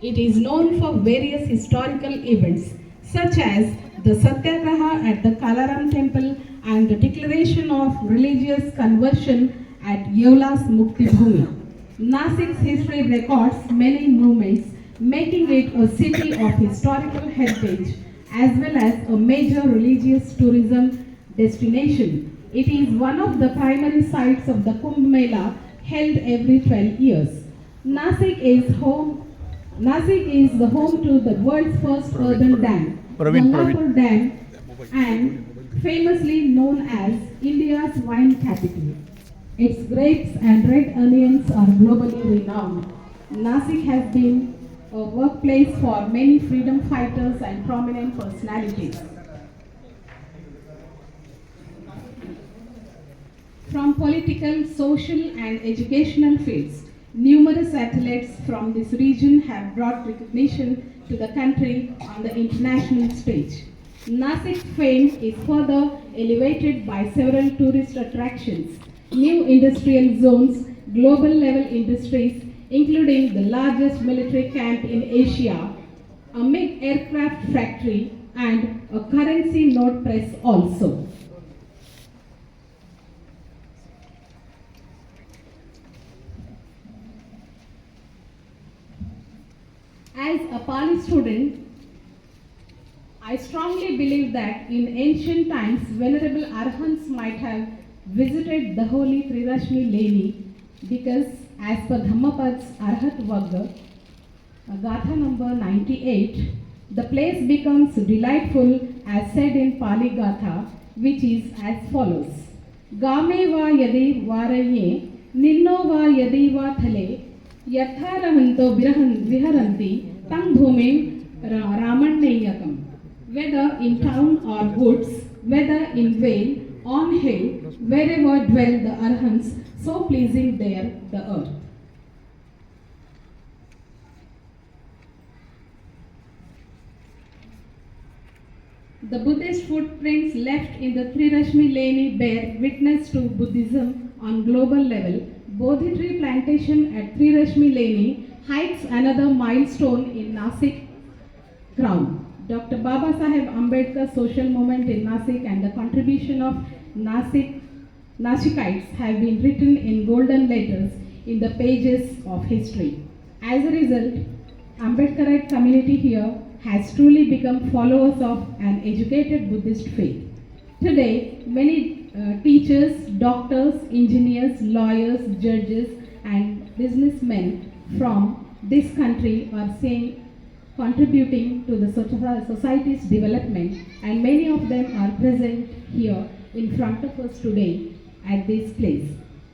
It is known for various historical events such as the Satyagraha at the Kalaram temple and the declaration of religious conversion at Yevla's Mukti Bhumi. Nasik's history records many movements, making it a city of historical heritage as well as a major religious tourism destination. It is one of the primary sites of the Kumbh Mela held every 12 years. Nasik is home Nasik is the home to the world's first urban dam, Praveen, Gangapur Dam, and famously known as India's wine capital. Its grapes and red onions are globally renowned. Nasik has been a workplace for many freedom fighters and prominent personalities. From political, social, and educational fields, numerous athletes from this region have brought recognition to the country on the international stage. Nasik's fame is further elevated by several tourist attractions, new industrial zones, global level industries, including the largest military camp in Asia, a MiG aircraft factory, and a currency note press also. As a Pali student, I strongly believe that in ancient times, Venerable Arhants might have visited the holy Trirashmi Leni because as per Dhammapad's Arhat Vagga, uh, Gatha number 98, the place becomes delightful as said in Pali Gatha, which is as follows. Game va yadi varaye, ninno va yadi va thale, yatharavhanto viharanti, Tangbhome Ramanayakam. Whether in town or woods, whether in vale, on hill, wherever dwell the arhants, so pleasing there the earth. The Buddhist footprints left in the Trirashmi Leni bear witness to Buddhism on global level. Bodhi tree plantation at Trirashmi Leni hides another milestone in Nasik crown. Dr. Baba Saheb Ambedkar's social movement in Nasik and the contribution of Nasik Nashikites have been written in golden letters in the pages of history. As a result, Ambedkarite community here has truly become followers of an educated Buddhist faith. Today, many uh, teachers, doctors, engineers, lawyers, judges, and businessmen from this country are saying contributing to the society's development, and many of them are present here in front of us today at this place.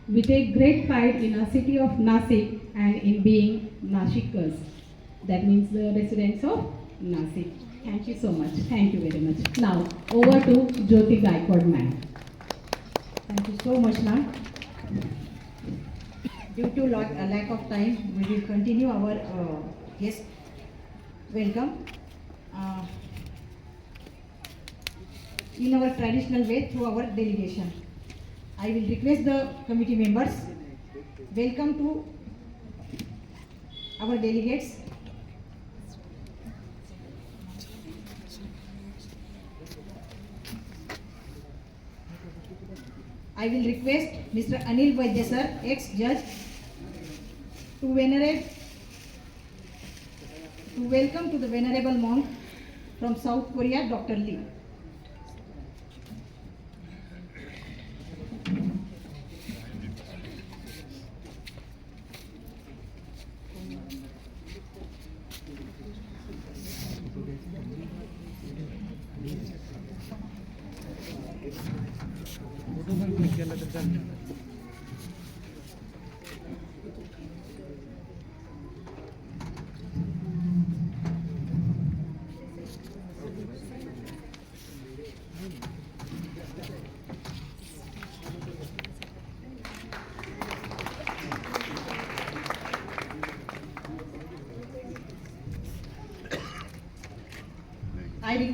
We take great pride in our city of Nasik and in being Nashikers. That means the residents of Nasik. Thank you so much. Thank you very much. Now, over to Jyoti Gaikwad ma'am. Thank you so much, ma'am. Due to lot, a lack of time, we will continue our uh, guest. Welcome. Uh, in our traditional way through our delegation. I will request the committee members. Welcome to our delegates. I will request Mr. Anil Vaidya sir, ex-judge, to venerate, to welcome to the venerable monk from South Korea, Dr. Lee.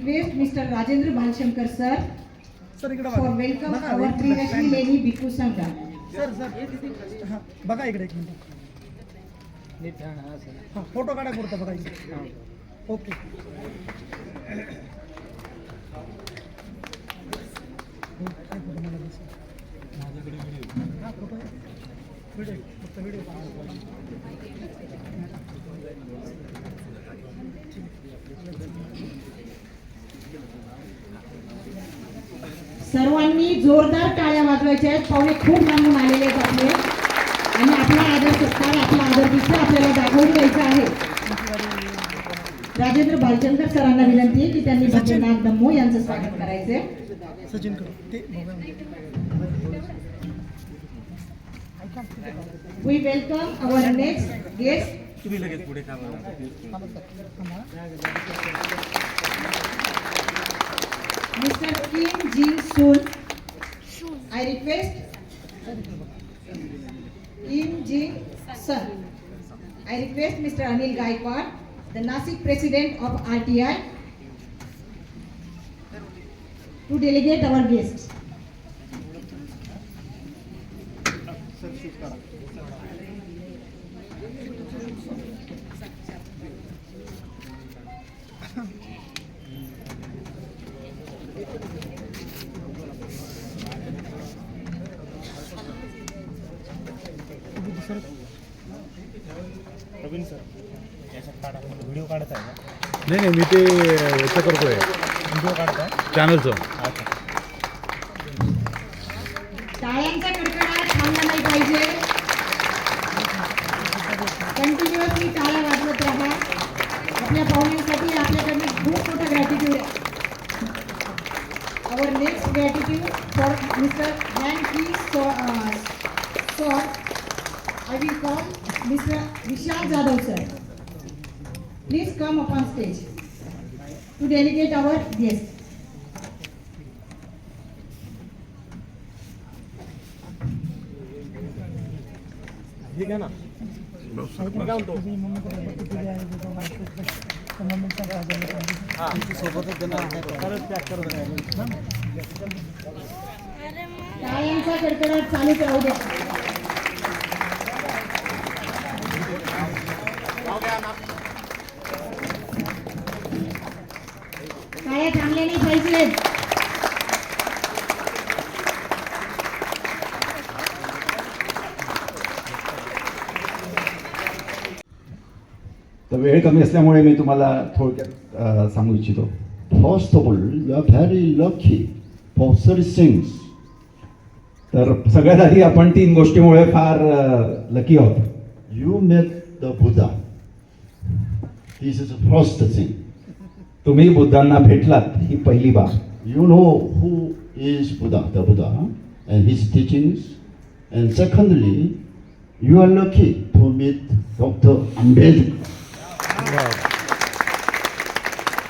Request Mr. Rajendra Bhalshankar sir sir इकडे for welcome बघा our एक Three minute, Rashmi Leni Bhikkhu Sangha. Sir sir हा, बघा इकडे एक minute हां photo काढा पुरतं बघा इथे. हां. ओके हो, काय फोटो मला दिसेल? हां, फोटो आहे. व्हिडिओ आहे. फक्त व्हिडिओ काढा. सर्वांनी जोरदार टाळ्या वाजवायच्या आहेत. पाहुणे खूप लांबून आलेले आहेत आपले. आणि आपला आदर सत्कार आपला आदर दिसतो आपल्याला दाखवून द्यायचा आहे. राजेंद्र भालचंदर सरांना विनंती आहे की त्यांनी भद्रनाथ धम्मो यांचं स्वागत करायचंय. Sachin. We welcome our next guest Mr. Kim Jin Sun. I request Kim Jin Sun. I request Mr. Anil Gaikwad, the Nasik president of RTI, to delegate our guests. Pravin sir. याच्यात काढा. Video काढत आहे का नाही नाही मी ते याचं करतोय. व्हिडिओ काढत आहे? चॅनलचं. अच्छा. टाळ्यांचा कडकडाट थांबला नाही पाहिजे. कंटिन्युअसली टाळ्या वाजवत राहा. आपल्या पाहुण्यांसाठी आपल्याकडनं खूप मोठा ग्रॅटिट्यूड आहे. Our next gratitude for mister sour I will call किती आहे तुझं माहिती आहे. त्या मम्मीचा राजा आहे. परत पॅक करत आहे टाळ्यांचा कडकडाट चालूच राहू द्या नाही तर वेळ कमी असल्यामुळे मी तुम्हाला थोडक्यात सांगू इच्छितो. First of all, you are very lucky. For three things. तर सगळ्यात आधी आपण तीन गोष्टीमुळे फार लकी आहोत. You met the Buddha. This is the first तुम्ही बुद्धांना भेटलात ही पहिली बाब. You know who is Buddha the Buddha and his teachings and secondly you are lucky to meet doctor Ambedkar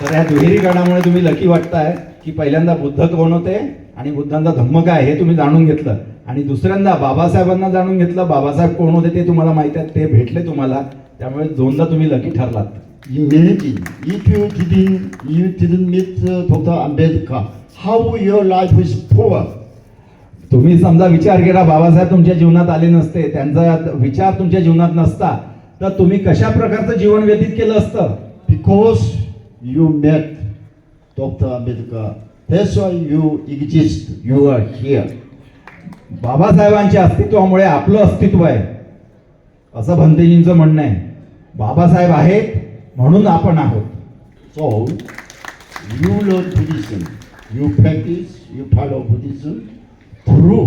तर या दुहेरी गणामुळे तुम्ही लकी वाटताय की पहिल्यांदा बुद्ध कोण होते आणि बुद्धांचा धम्म काय हे तुम्ही जाणून घेतलं. आणि दुसऱ्यांदा बाबासाहेबांना जाणून घेतलं बाबासाहेब कोण होते ते तुम्हाला माहीत आहे ते भेटले तुम्हाला. त्यामुळे दोनदा तुम्ही लकी ठरलात. Imagine if you didn't, you didn't meet Dr. Ambedkar, how your life is poor. तुम्ही समजा विचार केला बाबासाहेब तुमच्या जीवनात आले नसते त्यांचा विचार तुमच्या जीवनात नसता तर तुम्ही कशा प्रकारचं जीवन व्यतीत केलं असतं Because you met Dr. Ambedkar, that's why you exist, you are here. बाबासाहेबांच्या अस्तित्वामुळे आपलं अस्तित्व आहे असं भंतेजींचं म्हणणं आहे बाबासाहेब आहेत म्हणून आपण आहोत So, you learn Buddhism, you practice, you follow Buddhism through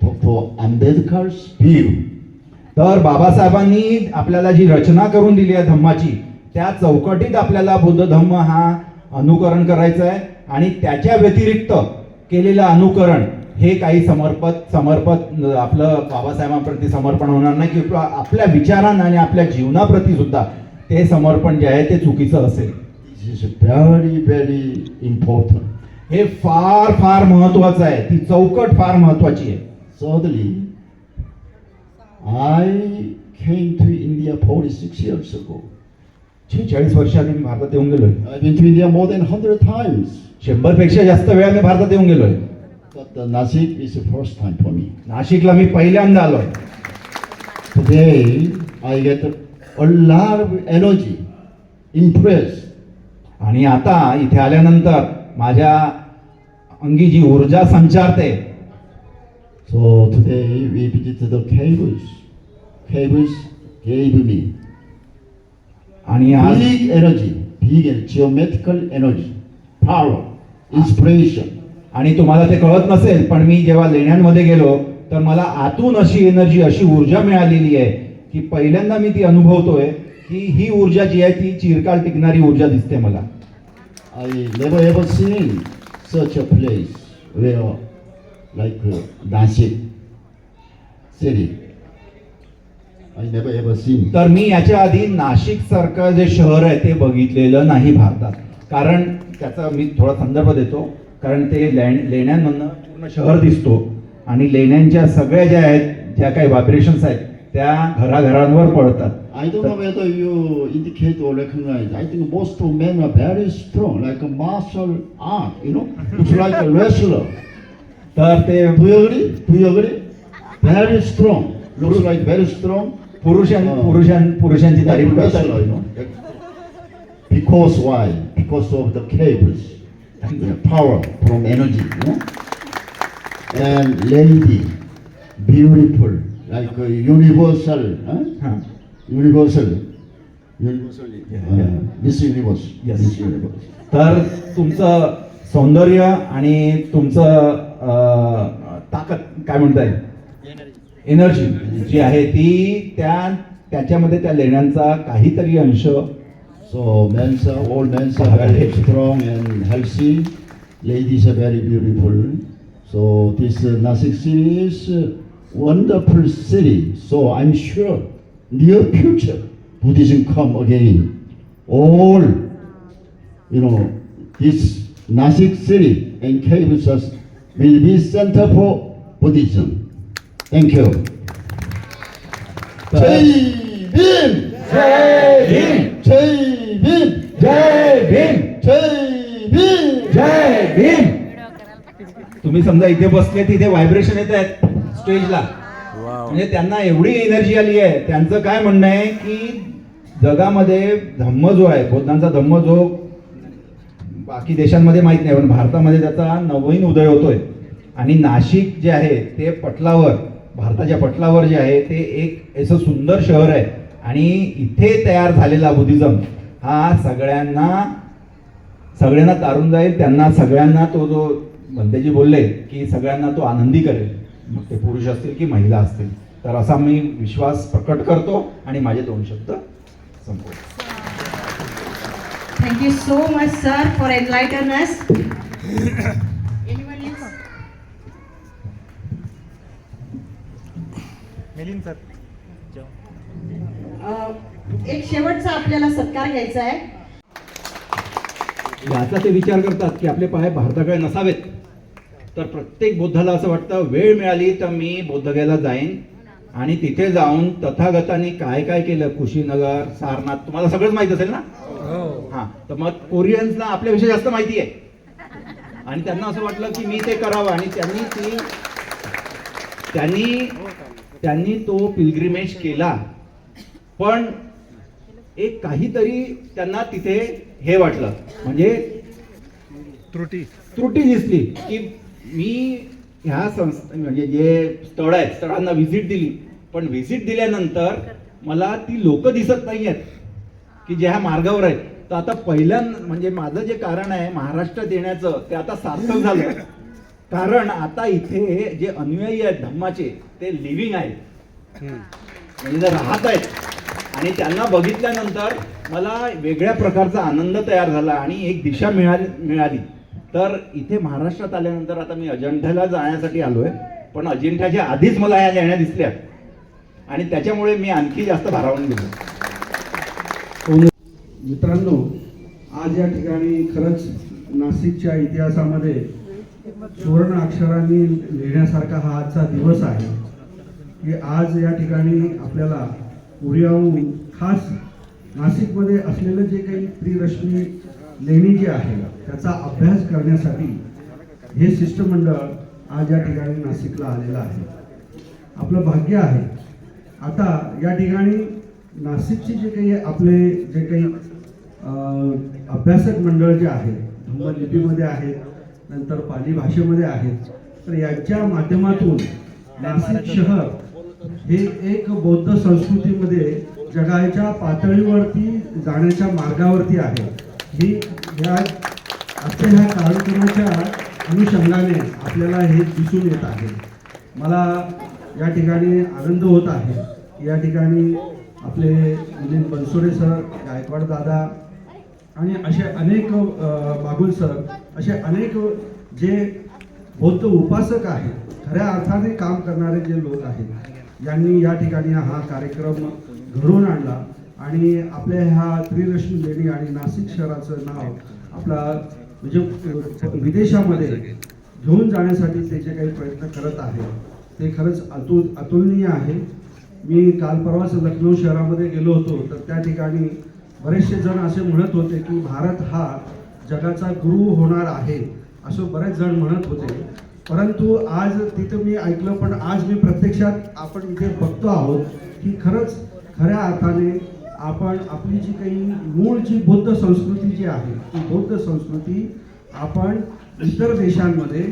Dr. Ambedkar's view. तर बाबासाहेबांनी आपल्याला जी रचना करून दिली आहे धम्माची त्या चौकटीत आपल्याला बुद्ध धम्म हा अनुकरण करायचं आहे आणि त्याच्या व्यतिरिक्त केलेलं अनुकरण हे काही समर्पत समर्पत आपलं बाबासाहेबांप्रती समर्पण होणार नाही किंवा आपल्या विचारांना आणि आपल्या जीवनाप्रती सुद्धा ते समर्पण जे आहे ते चुकीचं असेल. व्हेरी व्हेरी इम्पॉर्टंट हे फार फार महत्वाचं आहे. ती चौकट फार महत्वाची आहे. सहदली I came three India four six years go शेहेचाळीस वर्षांनी मी भारतात येऊन गेलोय. India more than hundred times शंभरपेक्षा जास्त वेळा मी भारतात येऊन गेलोय. Nashik is a first time for me नाशिकला मी पहिल्यांदा आलोय. I get a a allergy energy impress आणि आता इथे आल्यानंतर माझ्या अंगी जी ऊर्जा संचारते सो तुझे वेपीचे तो खेळूस खेळूस खेळ तुम्ही आणि आधिक एनर्जी ठीक आहे जिओमेथिकल एनर्जी फाळ इन्स्पिरेशन आणि तुम्हाला ते कळत नसेल पण मी जेव्हा लेण्यांमध्ये गेलो तर मला आतून अशी एनर्जी अशी ऊर्जा मिळालेली आहे. की पहिल्यांदा मी ती अनुभवतोय की ही ऊर्जा जी आहे ती चिरकाल टिकणारी ऊर्जा दिसते मला never ever seen such a place where, like uh, Nashik city. I never ever seen. तर मी याच्या आधी नाशिक सारखं जे शहर आहे ते बघितलेलं नाही भारतात कारण त्याचा मी थोडा संदर्भ देतो कारण ते लँड लेण्यांमधनं पूर्ण शहर दिसतो आणि लेण्यांच्या सगळ्या ज्या आहेत ज्या काही व्हायब्रेशन्स आहेत त्या घराघरांवर पडतात I don't know whether you indicate or recognize. I think most of men are very strong, like a martial art, you know, looks like a wrestler. तर ते Do you agree? Do you agree? Very strong, looks like very strong. पुरुषां हा. पुरुषां पुरुषांची Like तारीफ a wrestler, you करतात know. Because why? Because of the cables, and the power from energy, you know. And lady, beautiful, Like a universal, huh? हा. Universal. Universal. Yeah, uh. This universe. Yes. This universe. तर तुमचं सौंदर्य आणि तुमचं अं, ताकद काय म्हणता येईल एनर्जी जी आहे ती त्या त्याच्यामध्ये त्या लेण्यांचा काहीतरी अंश So men's are all men's are very strong and healthy. Ladies are very beautiful. So this uh, Nasik city is a wonderful city. So I'm sure near future Buddhism come again. All you know this Nasik city and caves will be center for Buddhism. Thank you. Jai Bhim! Jai Bhim Jai Bhim! जय भीम जय भीम जय भीम तुम्ही समजा इथे बसले तिथे vibration येत आहेत स्टेजला. म्हणजे त्यांना एवढी एनर्जी आली आहे. त्यांचं काय म्हणणं आहे की जगामध्ये धम्म जो आहे. बौद्धांचा धम्म जो बाकी देशांमध्ये माहीत नाही पण भारतामध्ये त्याचा नवीन उदय होतोय. आणि नाशिक जे आहे ते पटलावर भारताच्या पटलावर जे आहे ते एक असं सुंदर शहर आहे. आणि इथे तयार झालेला बुद्धिझम हा सगळ्यांना सगळ्यांना तारून जाईल. त्यांना सगळ्यांना तो जो बंदेजी बोलले की सगळ्यांना तो आनंदी करेल. मग ते पुरुष असतील की महिला असतील? तर असा मी विश्वास प्रकट करतो आणि माझे दोन शब्द संपवतो. Thank you so much, sir, for enlightening us. Anyone else? Milind sir. एक शेवटचा आपल्याला सत्कार घ्यायचा आहे. याचा ते विचार करतात की आपले पाय भारताकडे नसावेत. तर प्रत्येक बुद्धाला असं वाटतं वेळ मिळाली तर मी बोद्धगयाला जाईन. आणि तिथे जाऊन तथागताने काय काय केलं? कुशीनगर सारनाथ तुम्हाला सगळंच माहीत असेल ना? हो. हा. तर मग कोरियन्सला आपल्याविषयी जास्त माहिती आहे. आणि त्यांना असं वाटलं की मी ते करावं. आणि त्यांनी ती त्यांनी त्यांनी तो पिलग्रिमेज केला. पण एक काहीतरी त्यांना तिथे हे वाटलं. म्हणजे त्रुटी. त्रुटी दिसली की मी ह्या संस्था म्हणजे जे स्थळ आहेत स्थळांना व्हिजिट दिली. पण व्हिजिट दिल्यानंतर मला ती लोक दिसत नाही आहेत की जे ह्या मार्गावर आहेत. तर आता पहिल्या म्हणजे माझं जे कारण आहे महाराष्ट्रात येण्याचं ते आता सार्थक झालं कारण आता इथे जे अनुयायी आहेत धम्माचे ते लिव्हिंग आहेत. म्हणजे ते राहत आहेत. आणि त्यांना बघितल्यानंतर मला वेगळ्या प्रकारचा आनंद तयार झाला आणि एक दिशा मिळाली मिळाली. तर इथे महाराष्ट्रात आल्यानंतर आता मी अजिंठ्याला जाण्यासाठी आलोय. पण अजिंठ्याच्या आधीच मला ह्या लेण्या दिसल्या. आणि त्याच्यामुळे मी आणखी जास्त भारावून गेलो. मित्रांनो आज या ठिकाणी खरंच नाशिकच्या इतिहासामध्ये सुवर्ण अक्षरांनी लिहिण्यासारखा हा आजचा दिवस आहे. की आज या ठिकाणी आपल्याला उरियाहून खास नाशिकमध्ये असलेलं जे काही त्रिरश्मी लेणी जी आहे त्याचा अभ्यास करण्यासाठी हे शिष्टमंडळ आज या ठिकाणी नाशिकला आलेलं आहे. आपलं भाग्य आहे. आता या ठिकाणी नाशिकचे जे काही आपले जे काही अभ्यासक मंडळ जे आहे धम्मलिपीमध्ये आहेत नंतर पाली भाषेमध्ये आहेत तर यांच्या माध्यमातून नाशिक शहर हे एक बौद्ध संस्कृतीमध्ये जगाच्या पातळीवरती जाण्याच्या मार्गावरती आहे. ही या आजच्या ह्या कार्यक्रमाच्या अनुषंगाने आपल्याला हे दिसून येत आहे. मला या ठिकाणी आनंद होत आहे या ठिकाणी आपले मिलिंद बनसोडे सर गायकवाड दादा आणि असे अनेक बागुल सर असे अनेक जे बौद्ध उपासक आहेत खऱ्या अर्थाने काम करणारे जे लोक आहेत यांनी या ठिकाणी हा कार्यक्रम घडवून आणला. आणि आपल्या ह्या त्रिरश्मी लेणी आणि नाशिक शहराचं नाव आपला म्हणजे विदेशामध्ये घेऊन जाण्यासाठी ते जे काही प्रयत्न करत आहे ते खरंच अतुल अतुलनीय आहे. मी काल परवाच लखनौ शहरामध्ये गेलो होतो तर त्या ठिकाणी बरेचसे जण असे म्हणत होते की भारत हा जगाचा गुरु होणार आहे असं बरेच जण म्हणत होते. परंतु आज तिथं मी ऐकलं पण आज मी प्रत्यक्षात आपण इथे बघतो आहोत की खरंच खऱ्या अर्थाने आपण आपली जी काही मूळ जी बौद्ध संस्कृती जी आहे ती बौद्ध संस्कृती आपण इतर देशांमध्ये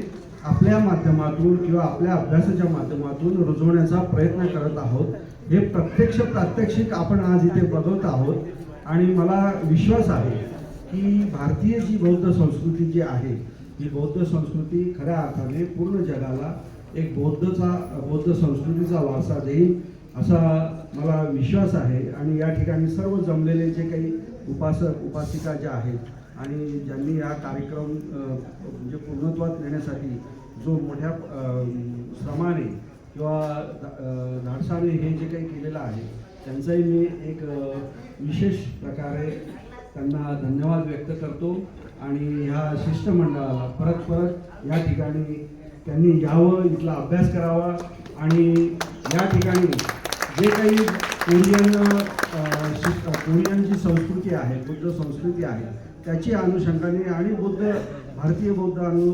आपल्या माध्यमातून किंवा आपल्या अभ्यासाच्या माध्यमातून रुजवण्याचा प्रयत्न करत आहोत. हे प्रत्यक्ष प्रात्यक्षिक आपण आज इथे बघत आहोत. आणि मला विश्वास आहे की भारतीय जी बौद्ध संस्कृती जी आहे ही बौद्ध संस्कृती खऱ्या अर्थाने पूर्ण जगाला एक बौद्धचा बौद्ध संस्कृतीचा वारसा देईल असा मला विश्वास आहे आणि या ठिकाणी सर्व जमलेले जे काही उपासक उपासिका ज्या आहेत आणि ज्यांनी हा कार्यक्रम म्हणजे पूर्णत्वात नेण्यासाठी जो मोठ्या श्रमाने किंवा धाडसाने हे जे काही केलेलं आहे त्यांचाही मी एक विशेष प्रकारे त्यांना धन्यवाद व्यक्त करतो आणि ह्या शिष्टमंडळाला परत परत या ठिकाणी त्यांनी यावं इथला अभ्यास करावा आणि या ठिकाणी जे काही कोरियन कोरियनची जी संस्कृती आहे बुद्ध संस्कृती आहे त्याची अनुषंगाने आणि बुद्ध भारतीय बौद्ध अनु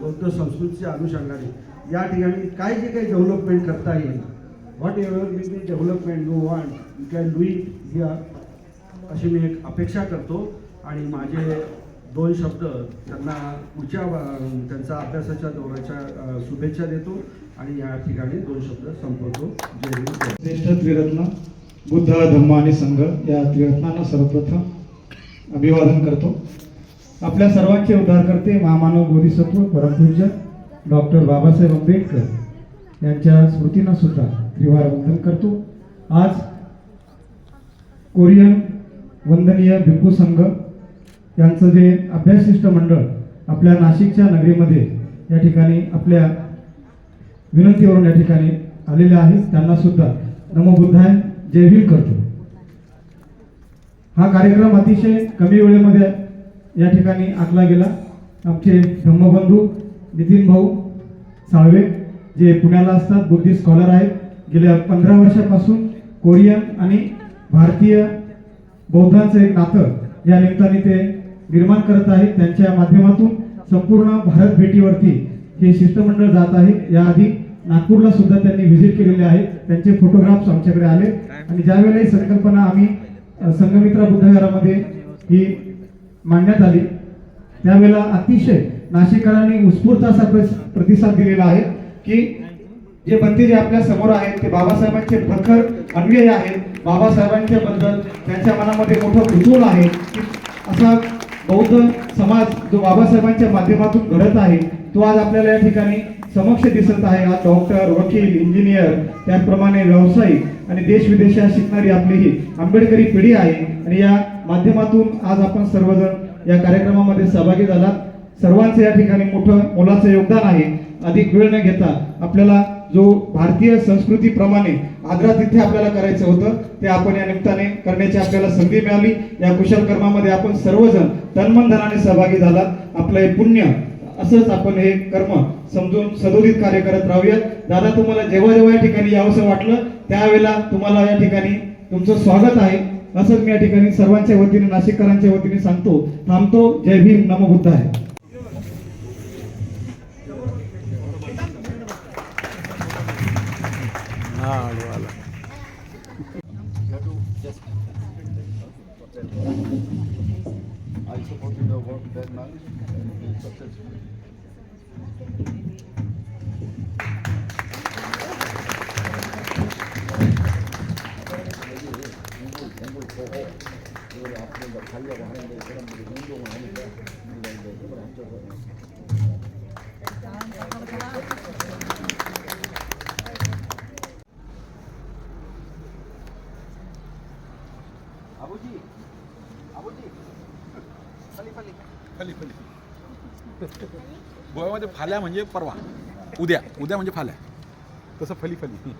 बौद्ध संस्कृतीच्या अनुषंगाने या ठिकाणी काय जे काही डेव्हलपमेंट करता येईल whatever will be development you want you can do it here अशी मी एक अपेक्षा करतो. आणि माझे दोन शब्द त्यांना पुढच्या त्यांचा अभ्यासाच्या दौऱ्याच्या शुभेच्छा देतो. आणि या ठिकाणी दोन शब्द संपवतो. श्रेष्ठ त्रिरत्न बुद्ध धम्म आणि संघ या त्रिरत्नांना सर्वप्रथम अभिवादन करतो. आपल्या सर्वांचे उद्धारकर्ते महामानव बोधिसत्व परमपूज्य डॉक्टर बाबासाहेब आंबेडकर यांच्या स्मृतींना सुद्धा त्रिवार वंदन करतो. आज कोरियन वंदनीय भिक्खू संघ यांचं जे अभ्यासशिष्ट मंडळ आपल्या नाशिकच्या नगरीमध्ये या ठिकाणी आपल्या विनंतीवरून या ठिकाणी आलेले आहेत. त्यांना सुद्धा नमो जय भीम करतो. हा कार्यक्रम अतिशय कमी वेळेमध्ये या ठिकाणी आखला गेला. आमचे धम्मबंधू नितीन भाऊ साळवे जे पुण्याला असतात बुद्धिस्ट स्कॉलर आहेत. गेल्या पंधरा वर्षापासून कोरियन आणि भारतीय बौद्धांचं एक नातं या निमित्ताने ते निर्माण करत आहेत. त्यांच्या माध्यमातून संपूर्ण भारत भेटीवरती हे शिष्टमंडळ जात आहे. याआधी नागपूरला सुद्धा त्यांनी व्हिजिट केलेले आहेत. त्यांचे फोटोग्राफ्स आमच्याकडे आले. आणि ज्यावेळेला ही संकल्पना आम्ही अ, संघमित्रा बुद्धविहारामध्ये ही मांडण्यात आली त्यावेळेला अतिशय नाशिककरांनी उत्स्फूर्त असा प्रतिसाद दिलेला आहे की जे बनते जे आपल्यासमोर आहेत ते बाबासाहेबांचे प्रखर अन्वय आहेत. बाबासाहेबांच्या बद्दल त्यांच्या मनामध्ये मोठं कुतूहल आहे की असा बौद्ध समाज जो बाबासाहेबांच्या माध्यमातून घडत आहे तो आज आपल्याला या ठिकाणी समक्ष दिसत आहे हा डॉक्टर वकील इंजिनियर त्याचप्रमाणे व्यावसायिक आणि देश विदेशात शिकणारी आपली ही आंबेडकरी पिढी आहे. आणि या माध्यमातून आज आपण सर्वजण या कार्यक्रमामध्ये सहभागी झालात सर्वांचं या ठिकाणी मोठं मोलाचं योगदान आहे. अधिक वेळ न घेता आपल्याला जो भारतीय संस्कृतीप्रमाणे आग्रा तिथे आपल्याला करायचं होतं ते आपण या निमित्ताने करण्याची आपल्याला संधी मिळाली. या कुशल कर्मामध्ये आपण सर्वजण तन्मन धनाने सहभागी झालात आपलं हे पुण्य असंच आपण हे कर्म समजून सदोदित कार्य करत राहूयात. दादा तुम्हाला जेव्हा जेव्हा या ठिकाणी यावंसं वाटलं त्यावेळेला तुम्हाला या ठिकाणी तुमचं स्वागत आहे. असंच मी या ठिकाणी सर्वांच्या वतीने नाशिककरांच्या वतीने सांगतो थांबतो. जय भीम नमबुद्ध बुद्ध आहे. supporting the work done now and successful. 공부를 보고 이걸 앞으로 달려고 하는데 사람들이 운동을 하니까 우리가 이제 힘을 합쳐서 त्याच्यामध्ये फाल्या म्हणजे परवा. उद्या. उद्या म्हणजे फाल्या. तसं फली फली